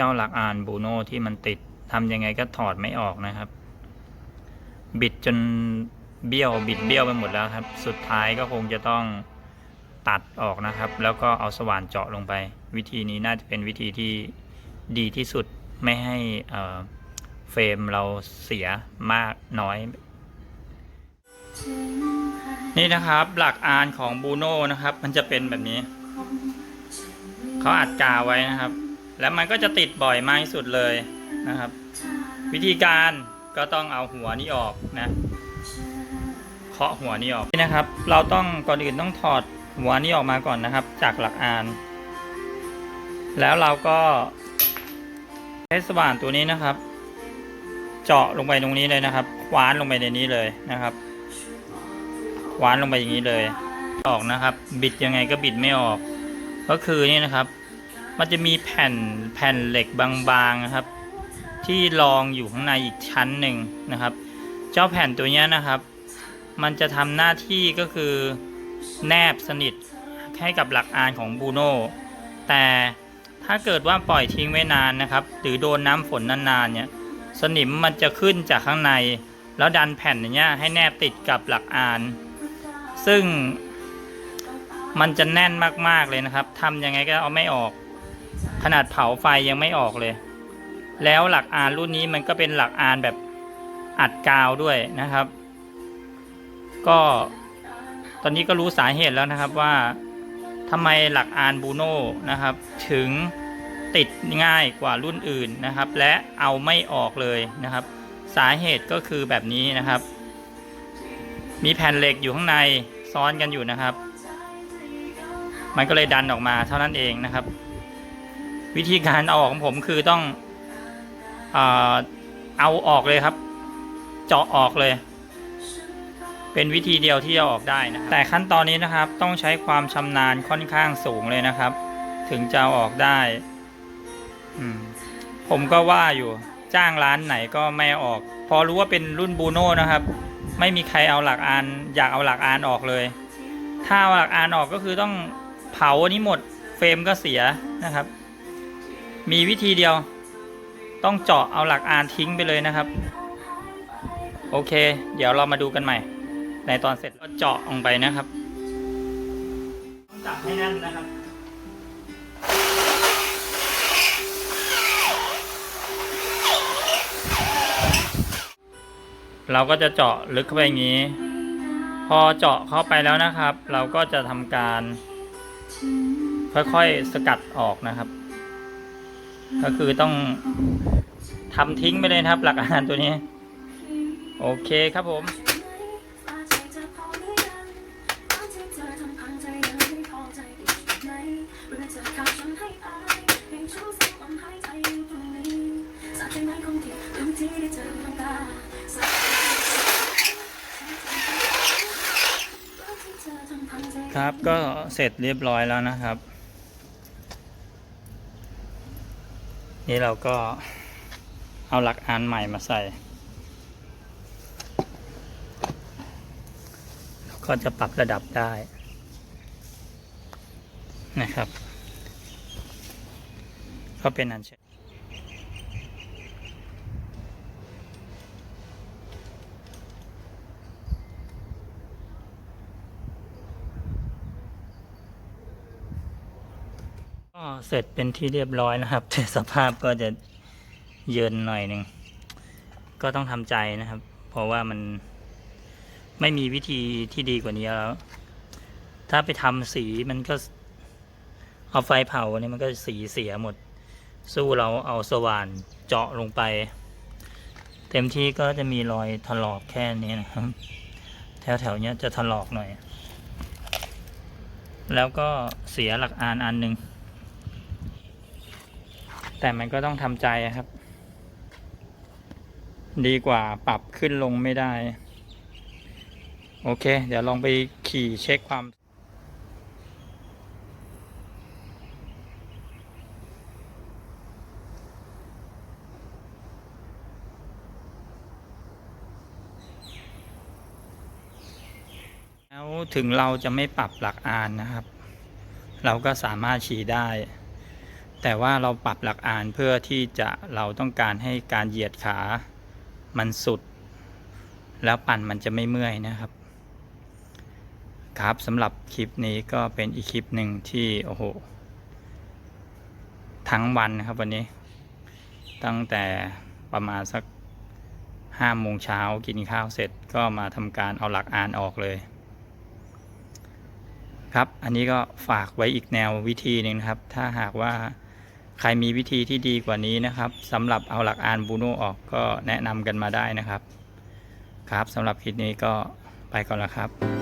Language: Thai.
จ้าหลักอ่านบูโน่ที่มันติดทำยังไงก็ถอดไม่ออกนะครับ บิดจนเบี้ยวบิดเบี้ยวไปหมดแล้วครับ สุดท้ายก็คงจะต้องตัดออกนะครับ แล้วก็เอาสว่านเจาะลงไป วิธีนี้น่าจะเป็นวิธีที่ดีที่สุดไม่ให้เฟรมเราเสียมากน้อย นี่นะครับหลักอานของบูโน่นะครับ มันจะเป็นแบบนี้ เขาอัดกาไว้นะครับ แล้วมันก็จะติดบ่อยมากที่สุดเลยนะครับ วิธีการก็ต้องเอาหัวนี้ออกนะเคาะหัวนี้ออกนี่นะครับ เราต้องก่อนอื่นต้องถอดหัวนี้ออกมาก่อนนะครับ จากหลักอาน แล้วเราก็ใช้สว่านตัวนี้นะครับ เจาะลงไปตรงนี้เลยนะครับคว้านลงไปในนี้เลยนะครับคว้านลงไปอย่างนี้เลย ออกนะครับ บิดยังไงก็บิดไม่ออก ก็คือนี่นะครับ มันจะมีแผ่นแผ่นเหล็กบางๆนะครับ ที่รองอยู่ข้างในอีกชั้นหนึ่งนะครับ เจ้าแผ่นตัวเนี้ยนะครับ มันจะทำหน้าที่ก็คือแนบสนิทให้กับหลักอานของบูโน่แต่ถ้าเกิดว่าปล่อยทิ้งไว้นานนะครับ หรือโดนน้ำฝนนานๆเนี่ยสนิมมันจะขึ้นจากข้างใน แล้วดันแผ่นอย่างเงี้ยให้แนบติดกับหลักอาน ซึ่งมันจะแน่นมากๆเลยนะครับทำยังไงก็เอาไม่ออก ขนาดเผาไฟยังไม่ออกเลย แล้วหลักอานรุ่นนี้มันก็เป็นหลักอานแบบอัดกาวด้วยนะครับ ก็ตอนนี้ก็รู้สาเหตุแล้วนะครับว่าทำไมหลักอานบูโน่นะครับ ถึงติดง่ายกว่ารุ่นอื่นนะครับ และเอาไม่ออกเลยนะครับ สาเหตุก็คือแบบนี้นะครับ มีแผ่นเหล็กอยู่ข้างในซ้อนกันอยู่นะครับ มันก็เลยดันออกมาเท่านั้นเองนะครับ วิธีการเอาออกของผมคือต้องเอาออกเลยครับ เจาะออกเลย เป็นวิธีเดียวที่จะออกได้นะแต่ขั้นตอนนี้นะครับต้องใช้ความชำนาญค่อนข้างสูงเลยนะครับ ถึงจะเอาออกได้ผมก็ว่าอยู่จ้างร้านไหนก็ไม่ออก พอรู้ว่าเป็นรุ่นบูโน่นะครับ ไม่มีใครเอาหลักอานอยากเอาหลักอานออกเลย ถ้าเอาหลักอานออกก็คือต้องเผาอันนี้หมดเฟรมก็เสียนะครับ มีวิธีเดียว ต้องเจาะเอาหลักอานทิ้งไปเลยนะครับ โอเค เดี๋ยวเรามาดูกันใหม่ ในตอนเสร็จก็เจาะลงไปนะครับต้องจับให้แน่นนะครับเราก็จะเจาะลึกเข้าไปอย่างนี้ พอเจาะเข้าไปแล้วนะครับ เราก็จะทำการ ค่อยๆสกัดออกนะครับ ก็คือต้องทำทิ้งไปเลยครับ หลักอาหารตัวนี้ โอเคครับผมครับก็เสร็จเรียบร้อยแล้วนะครับ นี่เราก็เอาหลักอานใหม่มาใส่ก็จะปรับระดับได้นะครับ ก็เป็นอันเสร็จ ก็เสร็จเป็นที่เรียบร้อยนะครับ แต่สภาพก็จะเยินหน่อยหนึ่ง ก็ต้องทำใจนะครับ เพราะว่ามันไม่มีวิธีที่ดีกว่านี้แล้ว ถ้าไปทำสีมันก็เอาไฟเผาเนี่ยมันก็สีเสียหมด สู้เราเอาสว่านเจาะลงไป เต็มที่ก็จะมีรอยถลอกแค่นี้นะครับ แถวๆเนี้ยจะถลอกหน่อย แล้วก็เสียหลักอานอันหนึ่ง แต่มันก็ต้องทำใจครับ ดีกว่าปรับขึ้นลงไม่ได้ โอเค เดี๋ยวลองไปขี่เช็คความแล้วถึงเราจะไม่ปรับหลักอานนะครับ เราก็สามารถขี่ได้ แต่ว่าเราปรับหลักอานเพื่อที่จะเราต้องการให้การเหยียดขามันสุด แล้วปั่นมันจะไม่เมื่อยนะครับ ครับสำหรับคลิปนี้ก็เป็นอีกคลิปหนึ่งที่โอ้โหทั้งวันนะครับวันนี้ ตั้งแต่ประมาณสักห้าโมงเช้ากินข้าวเสร็จก็มาทำการเอาหลักอานออกเลย ครับ อันนี้ก็ฝากไว้อีกแนววิธีหนึ่งนะครับ ถ้าหากว่า ใครมีวิธีที่ดีกว่านี้นะครับสำหรับเอาหลักอานบูโนออกก็แนะนำกันมาได้นะครับ ครับสำหรับคลิปนี้ก็ไปก่อนแล้วครับ